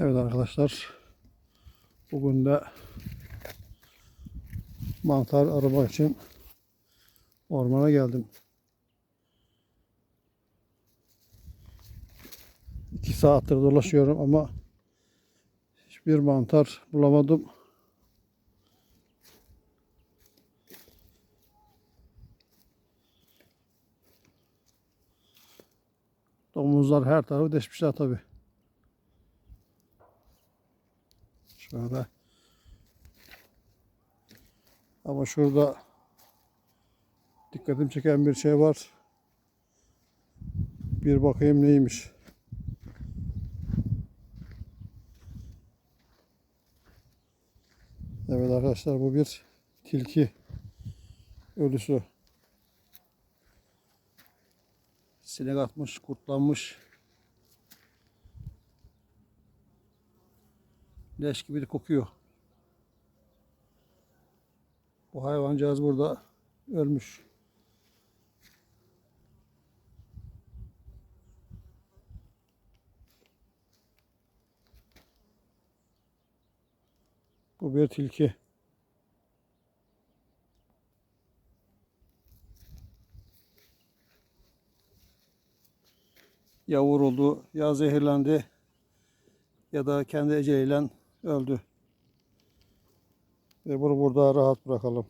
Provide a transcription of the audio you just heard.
Evet arkadaşlar. Bugün de mantar aramak için ormana geldim. İki saattir dolaşıyorum ama hiçbir mantar bulamadım. Domuzlar her tarafı deşmişler tabi. Şöyle. Ama şurada dikkatimi çeken bir şey var. Bir bakayım neymiş. Evet arkadaşlar bu bir tilki ölüsü. Sinek atmış, kurtlanmış. Leş gibi de kokuyor. Bu hayvancağız burada ölmüş. Bu bir tilki. Ya vuruldu, ya zehirlendi ya da kendi eceliyle öldü. Ve bunu burada rahat bırakalım.